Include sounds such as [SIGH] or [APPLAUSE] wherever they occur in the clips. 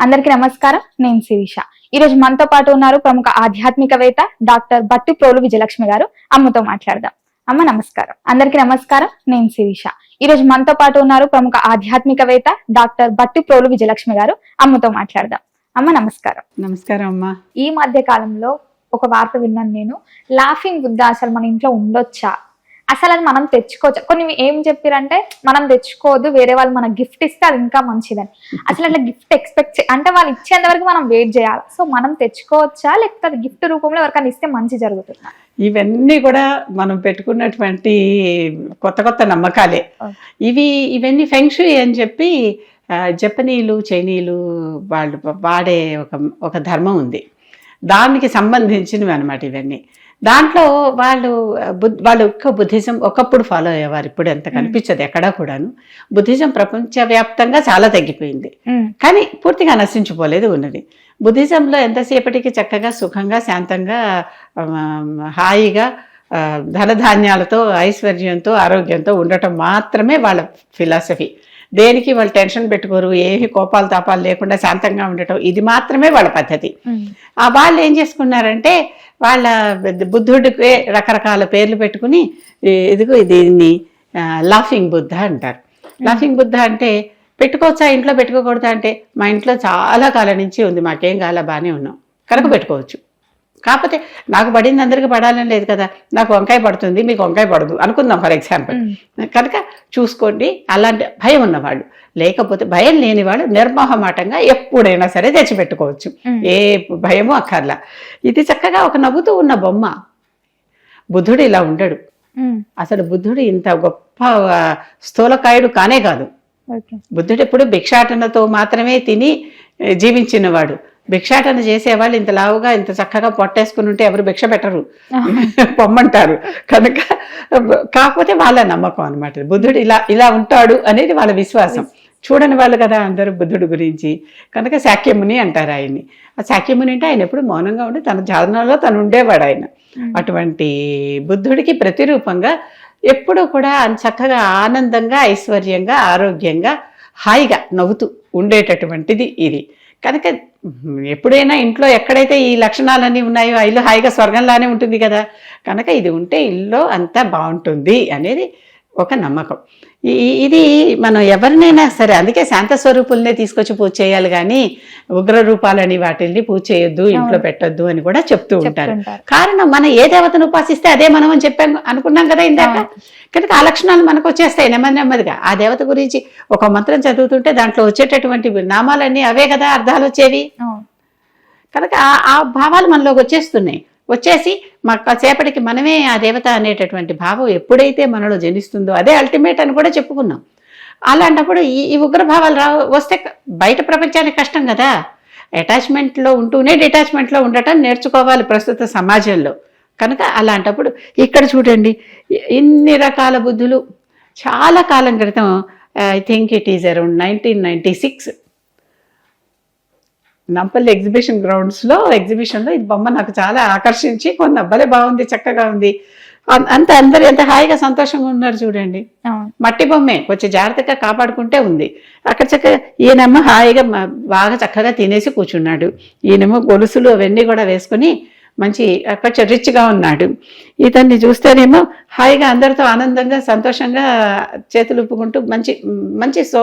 అందరికీ నమస్కారం. నేను శిరీష. ఈ రోజు మనతో పాటు ఉన్నారు ప్రముఖ ఆధ్యాత్మికవేత్త డాక్టర్ బట్టి ప్రోలు విజయలక్ష్మి గారు. అమ్మతో మాట్లాడదాం. అమ్మ నమస్కారం. అందరికీ నమస్కారం. నేను శిరీష. ఈ రోజు మనతో పాటు ఉన్నారు ప్రముఖ ఆధ్యాత్మికవేత్త డాక్టర్ బట్టి ప్రోలు విజయలక్ష్మి గారు. అమ్మతో మాట్లాడదాం. అమ్మ నమస్కారం. నమస్కారం అమ్మా. ఈ మధ్య కాలంలో ఒక వార్త విన్నాను నేను. లాఫింగ్ బుద్ధ అసలు మన ఇంట్లో ఉండొచ్చా? అసలు అది మనం తెచ్చుకోవచ్చు. కొన్ని ఏం చెప్పారంటే మనం తెచ్చుకోవద్దు వేరే వాళ్ళు మనకు గిఫ్ట్ ఇస్తే అది ఇంకా మంచిదని. అసలు అట్లా గిఫ్ట్ ఎక్స్పెక్ట్ అంటే వాళ్ళు ఇచ్చేంత వరకు మనం వెయిట్ చేయాలి? సో మనం తెచ్చుకోవచ్చా? లేకపోతే అది గిఫ్ట్ రూపంలో ఎవరికైనా ఇస్తే మంచి జరుగుతుందా? ఇవన్నీ కూడా మనం పెట్టుకున్నటువంటి కొత్త కొత్త నమ్మకాలే. ఇవి ఇవన్నీ ఫెంక్షుయి అని చెప్పి జపనీలు చైనీలు వాళ్ళు వాడే ఒక ఒక ధర్మం ఉంది. దానికి సంబంధించినవి అనమాట ఇవన్నీ. దాంట్లో వాళ్ళు వాళ్ళు ఒక్క బుద్ధిజం ఒకప్పుడు ఫాలో అయ్యేవారు ఇప్పుడు ఎంత కనిపించదు ఎక్కడా కూడాను. బుద్ధిజం ప్రపంచవ్యాప్తంగా చాలా తగ్గిపోయింది. కానీ పూర్తిగా నశించిపోలేదు ఉన్నది. బుద్ధిజంలో ఎంతసేపటికి చక్కగా సుఖంగా శాంతంగా హాయిగా ధనధాన్యాలతో ఐశ్వర్యంతో ఆరోగ్యంతో ఉండటం మాత్రమే వాళ్ళ ఫిలాసఫీ. దేనికి వాళ్ళు టెన్షన్ పెట్టుకోరు ఏమి కోపాలు తాపాలు లేకుండా శాంతంగా ఉండటం ఇది మాత్రమే వాళ్ళ పద్ధతి. ఆ వాళ్ళు ఏం చేసుకున్నారంటే వాళ్ళ బుద్ధుడికి రకరకాల పేర్లు పెట్టుకుని ఇదిగో దీన్ని లాఫింగ్ బుద్ధ అంటారు. లాఫింగ్ బుద్ధ అంటే పెట్టుకోవచ్చా? ఇంట్లో పెట్టుకోకూడదా? అంటే మా ఇంట్లో చాలా కాలం నుంచి ఉంది మాకేం కాల బాగానే ఉన్నాం. కనుక పెట్టుకోవచ్చు. కాకపోతే నాకు పడింది అందరికీ పడాలని లేదు కదా నాకు వంకాయ పడుతుంది మీకు వంకాయ పడదు అనుకుందాం ఫర్ ఎగ్జాంపుల్. కనుక చూసుకోండి అలాంటి భయం ఉన్నవాళ్ళు. లేకపోతే భయం లేని వాళ్ళు నిర్మోహమాటంగా ఎప్పుడైనా సరే తెచ్చిపెట్టుకోవచ్చు. ఏ భయము అక్కర్లా. ఇది చక్కగా ఒక నవ్వుతూ ఉన్న బొమ్మ. బుద్ధుడు ఇలా ఉండడు. అసలు బుద్ధుడు ఇంత గొప్ప స్థూలకాయుడు కానే కాదు. బుద్ధుడు ఎప్పుడు భిక్షాటనతో మాత్రమే తిని జీవించినవాడు. భిక్షాటన చేసేవాళ్ళు ఇంత లావుగా ఇంత చక్కగా పొట్టేసుకుని ఉంటే ఎవరు భిక్ష పెట్టరు. [LAUGHS] పొమ్మంటారు. కనుక కాకపోతే వాళ్ళ నమ్మకం అన్నమాట. బుద్ధుడు ఇలా ఇలా ఉంటాడు అనేది వాళ్ళ విశ్వాసం. చూడని వాళ్ళు కదా అందరూ బుద్ధుడు గురించి. కనుక శాక్యముని అంటారు ఆయన్ని. ఆ శాక్యముని అంటే ఆయన ఎప్పుడు మౌనంగా ఉండి తన సాధనలో తను ఉండేవాడు ఆయన. అటువంటి బుద్ధుడికి ప్రతిరూపంగా ఎప్పుడూ కూడా చక్కగా ఆనందంగా ఐశ్వర్యంగా ఆరోగ్యంగా హాయిగా నవ్వుతూ ఉండేటటువంటిది ఇది. కనుక ఎప్పుడైనా ఇంట్లో ఎక్కడైతే ఈ లక్షణాలన్నీ ఉన్నాయో ఆ ఇల్లు హాయిగా స్వర్గంలానే ఉంటుంది కదా కనుక ఇది ఉంటే ఇల్లు అంతా బాగుంటుంది అనేది ఒక నమ్మకం. ఇది మనం ఎవరినైనా సరే అందుకే శాంత స్వరూపుల్నే తీసుకొచ్చి పూజ చేయాలి కానీ ఉగ్ర రూపాలని వాటిల్ని పూజ చేయొద్దు ఇంట్లో పెట్టొద్దు అని కూడా చెప్తూ ఉంటారు. కారణం మనం ఏ దేవతను ఉపాసిస్తే అదే మనం అని చెప్పాం అనుకున్నాం కదా ఇందాక? కనుక ఆ లక్షణాలు మనకు వచ్చేస్తాయి నెమ్మది నెమ్మదిగా. ఆ దేవత గురించి ఒక మంత్రం చదువుతుంటే దాంట్లో వచ్చేటటువంటి నామాలన్నీ అవే కదా అర్థాలు వచ్చేవి. కనుక ఆ- ఆ భావాలు మనలోకి వచ్చేస్తున్నాయి. వచ్చేసి మా సేపటికి మనమే ఆ దేవత అనేటటువంటి భావం ఎప్పుడైతే మనలో జనిస్తుందో అదే అల్టిమేట్ అని కూడా చెప్పుకున్నాం. అలాంటప్పుడు ఈ ఈ ఉగ్రభావాలు రా వస్తే బయట ప్రపంచానికి కష్టం కదా. అటాచ్మెంట్లో ఉంటూనే డిటాచ్మెంట్లో ఉండటం నేర్చుకోవాలి ప్రస్తుత సమాజంలో. కనుక అలాంటప్పుడు ఇక్కడ చూడండి ఇన్ని రకాల బుద్ధులు చాలా కాలం క్రితం I think it is around nineteen ninety six Nampally exhibition గ్రౌండ్స్లో ఎగ్జిబిషన్లో ఈ బొమ్మ నాకు చాలా ఆకర్షించి కొన్న భలే బాగుంది చక్కగా ఉంది. అంత అందరు ఎంత హాయిగా సంతోషంగా ఉన్నారు చూడండి. మట్టి బొమ్మే కొంచెం జాగ్రత్తగా కాపాడుకుంటే ఉంది. అక్కడ చక్కగా ఈయనేమో హాయిగా బాగా చక్కగా తినేసి కూర్చున్నాడు. ఈయనేమో గొలుసులు అవన్నీ కూడా వేసుకుని మంచి కొంచెం రిచ్గా ఉన్నాడు. ఇతన్ని చూస్తేనేమో హాయిగా అందరితో ఆనందంగా సంతోషంగా చేతులు ఊపుకుంటూ మంచి మంచి సో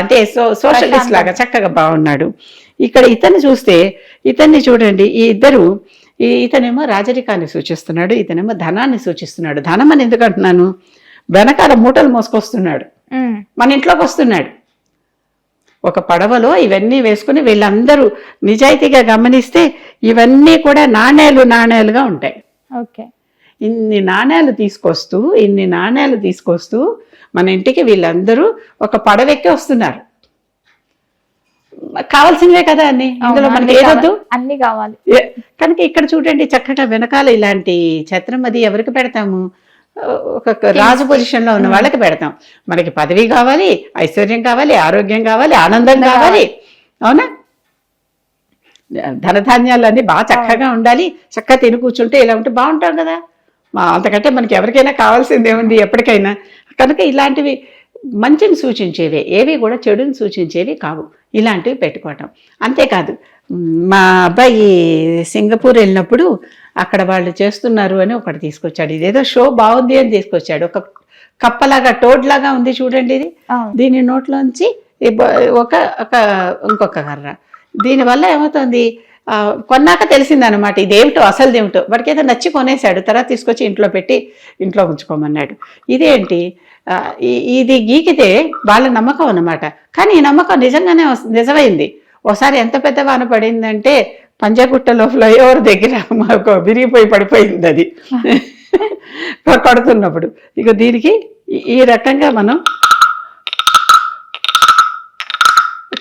అంటే సో సోషలిస్ట్ లాగా చక్కగా బాగున్నాడు. ఇక్కడ ఇతన్ని చూస్తే ఇతన్ని చూడండి ఈ ఇద్దరు ఈ ఇతనేమో రాజరికాన్ని సూచిస్తున్నాడు ఇతనేమో ధనాన్ని సూచిస్తున్నాడు. ధనం అని ఎందుకు అంటున్నాను? వెనకాల మూటలు మోసుకొస్తున్నాడు. మన ఇంట్లోకి వస్తున్నాడు. ఒక పడవలో ఇవన్నీ వేసుకుని వీళ్ళందరూ నిజాయితీగా గమనిస్తే ఇవన్నీ కూడా నాణేలు నాణేలుగా ఉంటాయి. ఓకే. ఇన్ని నాణేలు తీసుకొస్తూ ఇన్ని నాణేలు తీసుకొస్తూ మన ఇంటికి వీళ్ళందరూ ఒక పడవెక్కి వస్తున్నారు. కావాల్సినవే కదా అన్ని? ఇందులో అవును, మనకి ఏదొద్దు. అన్ని కావాలి. కనుక ఇక్కడ చూడండి చక్కగా వెనకాల ఇలాంటి ఛత్రం అది ఎవరికి పెడతాము? ఒక రాజు పొజిషన్లో ఉన్న వాళ్ళకి పెడతాం. మనకి పదవి కావాలి ఐశ్వర్యం కావాలి ఆరోగ్యం కావాలి ఆనందం కావాలి. అవునా? ధనధాన్యాలన్నీ బాగా చక్కగా ఉండాలి. చక్కగా తిని కూర్చుంటే ఇలా ఉంటే బాగుంటాం కదా. మా అంతకంటే మనకి ఎవరికైనా కావాల్సింది ఏముంది ఎప్పటికైనా. కనుక ఇలాంటివి మంచిని సూచించేవే ఏవి కూడా చెడుని సూచించేవి కావు. ఇలాంటివి పెట్టుకోవటం. అంతేకాదు మ్, అబ్బాయి సింగపూర్ వెళ్ళినప్పుడు అక్కడ వాళ్ళు చేస్తున్నారు అని ఒకటి తీసుకొచ్చాడు. ఇదేదో షో బాగుంది అని తీసుకొచ్చాడు. ఒక కప్పలాగా టోడ్ లాగా ఉంది చూడండి ఇది. దీని నోట్లోంచి ఒక ఒక ఇంకొక కర్ర. దీనివల్ల ఏమవుతుంది? కొన్నాక తెలిసిందనమాట ఇదేమిటో అసలు ఏమిటో వాడికి ఏదో నచ్చి కొనేశాడు తర్వాత తీసుకొచ్చి ఇంట్లో పెట్టి ఇంట్లో ఉంచుకోమన్నాడు. ఇదేంటి? ఇది గీకితే వాళ్ళ నమ్మకం అన్నమాట. కానీ ఈ నమ్మకం నిజంగానే నిజమైంది. ఒకసారి ఎంత పెద్ద వాన పడిందంటే పంజాగుట్టలో ఫ్లైఓవర్ దగ్గర మాకు విరిగిపోయి పడిపోయింది అది. [LAUGHS] కడుతున్నప్పుడు. ఇక దీనికి ఈ- రకంగా మనం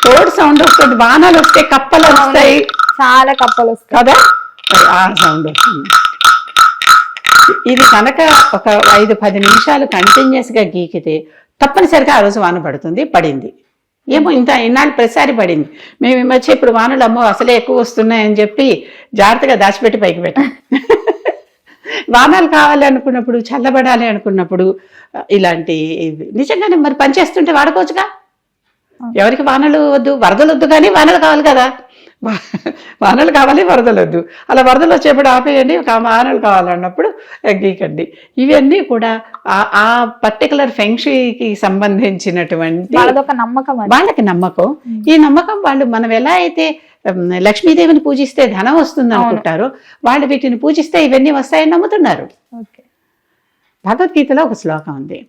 టోడ్ సౌండ్ వస్తుంది వానలు వస్తే కప్పలు వస్తాయి. చాలా కప్పలు వస్తాయి. కదా? ఆ సౌండ్ వస్తుంది. ఇది కనుక ఒక ఐదు పది నిమిషాలు కంటిన్యూస్గా గీకితే తప్పనిసరిగా ఆ రోజు వాన పడుతుంది పడింది. ఏమో ఇంత ఇన్నాళ్ళు ప్రతిసారి పడింది. మేము ఈ మధ్య ఇప్పుడు వానలు అమ్మో అసలే ఎక్కువ వస్తున్నాయని చెప్పి జాగ్రత్తగా దాచిపెట్టి పైకి పెట్టాం. వానాలు కావాలి అనుకున్నప్పుడు చల్లబడాలి అనుకున్నప్పుడు ఇలాంటి. నిజంగానే మరి పనిచేస్తుంటే వాడుకోవచ్చుగా? ఎవరికి వానలు వద్దు వరదలు వద్దు కానీ వానలు కావాలి కదా? వానలు కావాలి వరదలు వద్దు. అలా వరదలు వచ్చేప్పుడు ఆపేయండి వానలు కావాలన్నప్పుడు గీకండి ఇవన్నీ కూడా ఆ- పర్టికులర్ ఫెంక్షన్కి సంబంధించినటువంటి నమ్మకం వాళ్ళకి నమ్మకం. ఈ నమ్మకం వాళ్ళు మనం ఎలా అయితే లక్ష్మీదేవిని పూజిస్తే ధనం వస్తుంది అనుకుంటారో వాళ్ళు వీటిని పూజిస్తే ఇవన్నీ వస్తాయని నమ్ముతున్నారు. భగవద్గీతలో ఒక శ్లోకం ఉంది.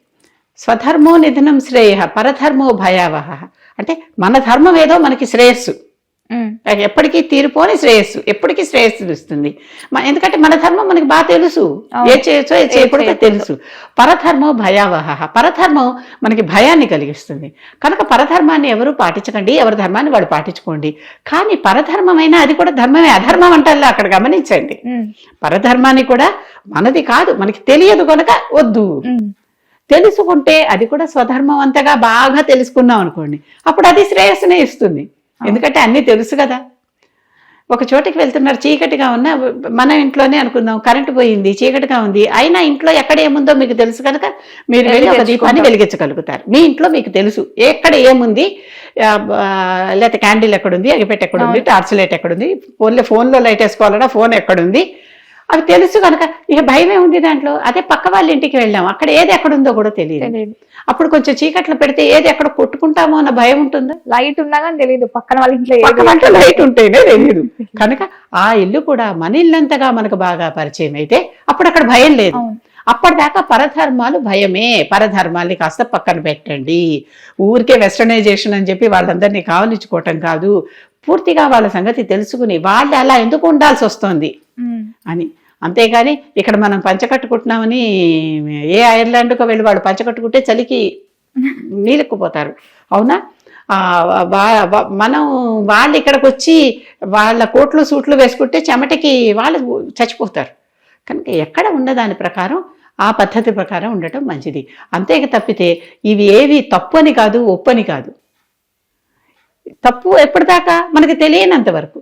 స్వధర్మో నిధనం శ్రేయ పరధర్మో భయావహ. అంటే మన ధర్మం ఏదో మనకి శ్రేయస్సు. ఎప్పటికీ తీరిపోని శ్రేయస్సు ఎప్పటికీ శ్రేయస్సు ఇస్తుంది ఎందుకంటే మన ధర్మం మనకి బాగా తెలుసు. ఏ చేయొచ్చో ఏ చేయకూడదో తెలుసు. పరధర్మో భయావహ. పరధర్మం మనకి భయాన్ని కలిగిస్తుంది. కనుక పరధర్మాన్ని ఎవరు పాటించకండి ఎవరి ధర్మాన్ని వాళ్ళు పాటించుకోండి. కానీ పరధర్మమైనా అది కూడా ధర్మమే. అధర్మం అంటారు అక్కడ గమనించండి. పరధర్మాన్ని కూడా మనది కాదు మనకి తెలియదు కనుక వద్దు. తెలుసుకుంటే అది కూడా స్వధర్మం అంతగా బాగా తెలుసుకున్నాం అనుకోండి. అప్పుడు అది శ్రేయస్సునే ఇస్తుంది. ఎందుకంటే అన్నీ తెలుసు కదా. ఒక చోటికి వెళ్తున్నారు చీకటిగా ఉన్న మన ఇంట్లోనే అనుకుందాం కరెంటు పోయింది చీకటిగా ఉంది అయినా ఇంట్లో ఎక్కడ ఏముందో మీకు తెలుసు కనుక మీరు వెళ్ళి ఒక దీపాన్ని వెలిగించగలుగుతారు. మీ ఇంట్లో మీకు తెలుసు ఎక్కడ ఏముంది లేకపోతే క్యాండిల్ ఎక్కడుంది అగిపెట్టి ఎక్కడుంది టార్చ్ లైట్ ఎక్కడుంది ఫోన్లో ఫోన్లో లైట్ వేసుకోవాలన్నా ఫోన్ ఎక్కడుంది అవి తెలుసు కనుక ఇక భయమే ఉంది దాంట్లో. అదే పక్క వాళ్ళ ఇంటికి వెళ్ళాం. అక్కడ ఏది ఎక్కడుందో కూడా తెలియదు. అప్పుడు కొంచెం చీకట్లో పెడితే ఏది ఎక్కడ కొట్టుకుంటామో అన్న భయం ఉంటుందా? లైట్ ఉన్నా కానీ తెలియదు. పక్కన వాళ్ళ ఇంట్లో లైట్ ఉంటేనే తెలియదు. కనుక ఆ ఇల్లు కూడా మన ఇల్లంతగా మనకు బాగా పరిచయం అయితే అప్పుడు అక్కడ భయం లేదు. అప్పటిదాకా పరధర్మాలు భయమే. పరధర్మాల్ని కాస్త పక్కన పెట్టండి. ఊరికే వెస్టర్నైజేషన్ అని చెప్పి వాళ్ళందరినీ కావలించుకోవటం కాదు. పూర్తిగా వాళ్ళ సంగతి తెలుసుకుని వాళ్ళు అలా ఎందుకు ఉండాల్సి వస్తుంది. అని. అంతేగాని ఇక్కడ మనం పంచకట్టుకుంటున్నామని ఏ ఐర్లాండ్కో వెళ్ళి వాళ్ళు పంచకట్టుకుంటే చలికి నీలెక్కుపోతారు అవునా? మనం వాళ్ళు ఇక్కడికి వచ్చి వాళ్ళ కోట్లు సూట్లు వేసుకుంటే చెమటకి వాళ్ళు చచ్చిపోతారు. కనుక ఎక్కడ ఉన్న దాని ప్రకారం ఆ పద్ధతి ప్రకారం ఉండటం మంచిది. అంతేక తప్పితే ఇవి ఏవి తప్పు అని కాదు ఒప్పు అని కాదు. తప్పు ఎప్పటిదాకా? మనకి తెలియనంత వరకు.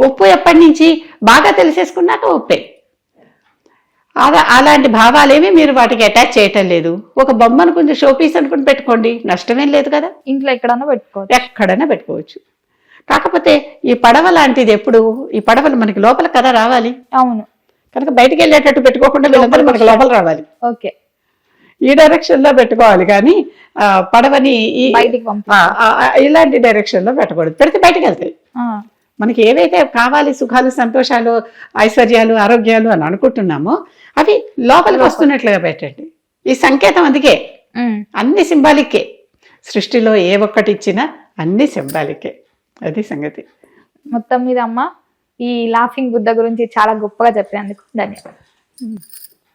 ఒప్పు ఎప్పటి నుంచి? బాగా తెలిసేసుకున్నాక ఒప్పే అలా అలాంటి భావాలేవి మీరు వాటికి అటాచ్ చేయటం లేదు. ఒక బొమ్మను కొంచెం షోపీస్ అనుకుని పెట్టుకోండి నష్టమేం లేదు కదా. ఇంట్లో ఎక్కడన్నా పెట్టుకోవచ్చు. ఎక్కడైనా పెట్టుకోవచ్చు. కాకపోతే ఈ పడవ లాంటిది ఎప్పుడు ఈ పడవలు మనకి లోపల కదా రావాలి. అవును. కనుక బయటికి వెళ్ళేటట్టు పెట్టుకోకుండా వీళ్ళందరూ మనకి లోపల రావాలి. ఓకే. ఈ డైరెక్షన్లో పెట్టుకోవాలి కానీ పడవని ఇలాంటి డైరెక్షన్లో పెట్టకూడదు. పెడితే బయటకు వెళ్తాయి. మనకి ఏవైతే కావాలి సుఖాలు సంతోషాలు ఐశ్వర్యాలు ఆరోగ్యాలు అని అనుకుంటున్నామో అవి లోపలికి వస్తున్నట్లుగా పెట్టండి. ఈ సంకేతం అందుకే. అన్ని సింబాలిక్కే. సృష్టిలో ఏ ఒక్కటి ఇచ్చినా అన్ని సింబాలిక్కే. అది సంగతి. మొత్తం మీద అమ్మ ఈ లాఫింగ్ బుద్ధ గురించి చాలా గొప్పగా చెప్పినందుకు ధన్యవాదాలు.